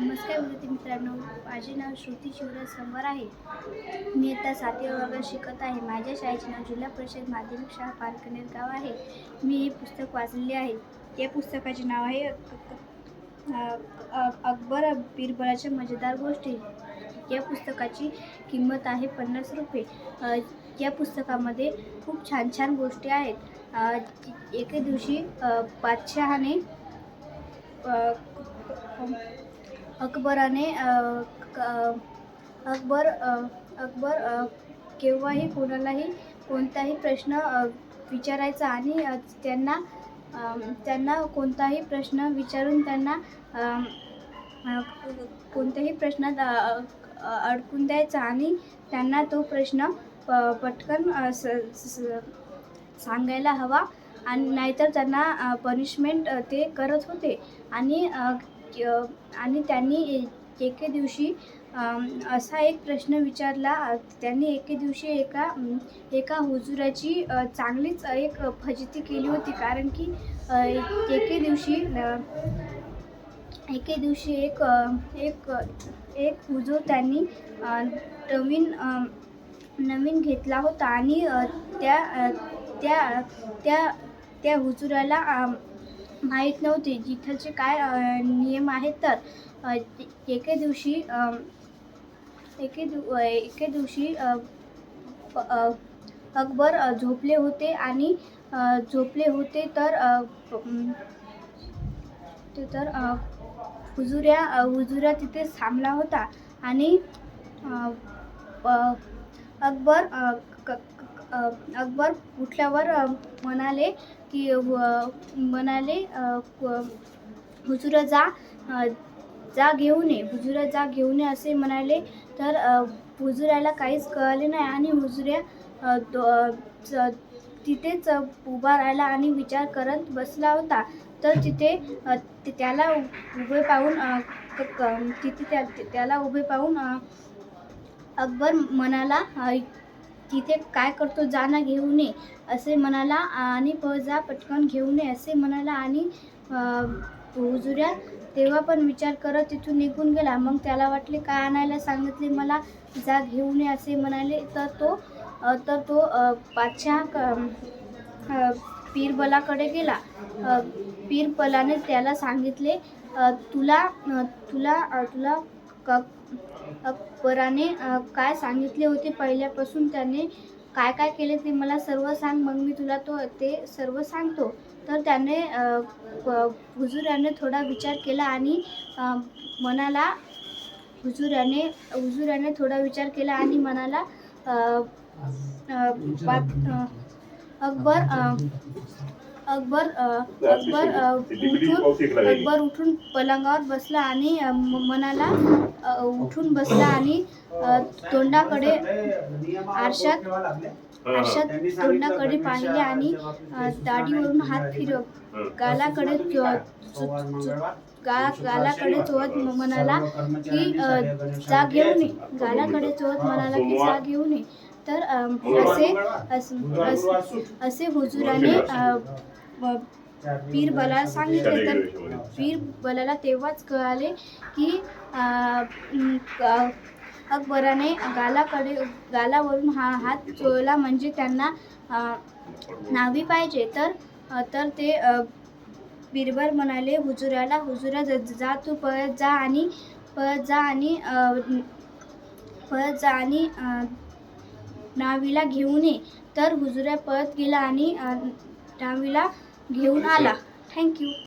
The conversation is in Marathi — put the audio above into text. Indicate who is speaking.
Speaker 1: नमस्कार विद्यार्थी मित्रांनो. माझे नाव श्रुती शिवराज समोर आहे. मी आता सातव्या वर्गात शिकत आहे. माझ्या शाळेचे नाव जिल्हा परिषद माध्यमिक शाळा पारकनेर गाव आहे. मी हे पुस्तक वाचलेले आहे. या पुस्तकाचे नाव आहे अ- अकबर बिरबलाच्या मजेदार गोष्टी. या पुस्तकाची किंमत आहे पन्नास रुपये. या पुस्तकामध्ये खूप छान छान गोष्टी आहेत. एके दिवशी बादशहाने अकबराने अकबर अकबर केव्हाही कोणालाही कोणताही प्रश्न विचारायचा आणि त्यांना त्यांना कोणताही प्रश्न विचारून त्यांना कोणत्याही प्रश्नात अडकून द्यायचा आणि त्यांना तो प्रश्न प पटकन स स- सांगायला हवा. आणि नाहीतर त्यांना पनिशमेंट ते करत होते. आणि आणि त्यांनी ए- एके दिवशी असा एक प्रश्न विचारला त्यांनी एके दिवशी एका एका हुजुराची चांगलीच एक फजिती केली होती. कारण की एके दिवशी एके दिवशी एक एक एक हुजूर त्यांनी नवीन नवीन घेतला होता. आणि त्या त्या त्या त्या हुजुराला माहीत नव्हते. जिथलचे काय नियम आहेत तर एके दिवशी एके दिव एके दिवशी अकबर झोपले होते आणि झोपले होते तर ते तर हुजुऱ्या हुजुऱ्या तिथे थांबला होता आणि अकबर क- अकबर उठल्यावर म्हणाले की म्हणाले हुजूर जा जा घेऊन ये हुजुरा जा घेऊन ये असे म्हणाले. तर अ, हुजुराला काहीच कळले नाही आणि हुजुऱ्या तिथेच उभा राहिला आणि विचार करत बसला होता. तर तिथे त्याला उभे पाहून तिथे त्या त्याला उभे पाहून अकबर म्हणाला तिथे काय करतो? जा ना नये असे म्हणाला आणि प जा पटकन घेऊ नये असे म्हणाला आणि हुजुऱ्या तेव्हा पण विचार करत तिथून निघून गेला. मग त्याला वाटले काय आणायला सांगितले मला? जा घेऊ नये असे म्हणाले. तर तो तर तो पाचशा पीरबलाकडे गेला. पीरबलाने त्याला सांगितले तुला तुला तुला अकबराने काय सांगितले होते पहिल्यापासून त्याने? काय काय केले ते मला सर्व सांग. मग मी तुला तो ते सर्व सांगतो. तर त्याने हुजुराने थोडा विचार केला आणि मनाला म्हणाला हुजुराने हुजुराने थोडा विचार केला आणि मनाला बात- अकबर अकबर अकबर उठून अकबर उठून पलंगावर बसला आणि अ, म- म्हणाला अ, उठून बसला आणि तोंडाकडे आरशात आरशात तोंडाकडे पाहिले आणि दाढीवरून हात फिरव. गालाकडे गा गालाकडे चोवत म्हणाला की अ, जा घेऊन ये. गालाकडे चोवत म्हणाला की जा घेऊन ये. तर अस- असे हुजुराने अ, व- बिरबलाला सांगितले तर बिरबलाला तेव्हाच कळाले की अकबराने गालाकडे गालावरून हा हात चोळला म्हणजे त्यांना नावी पाहिजे. तर तर ते बिरबल म्हणाले हुजुराला हुजुरा ज- जा तू पळत जा आणि पळत जा आणि पळत जा आणि नावीला घेऊन ये. तर हुजुरा पळत गेला आणि नावीला घेऊन आला. थँक्यू